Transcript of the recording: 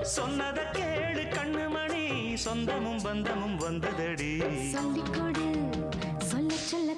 சொன்னத கேளு கண்ணுமணி. சொந்தமும் பந்தமும் வந்ததடி. சொல்லிக் சொல்ல சொல்ல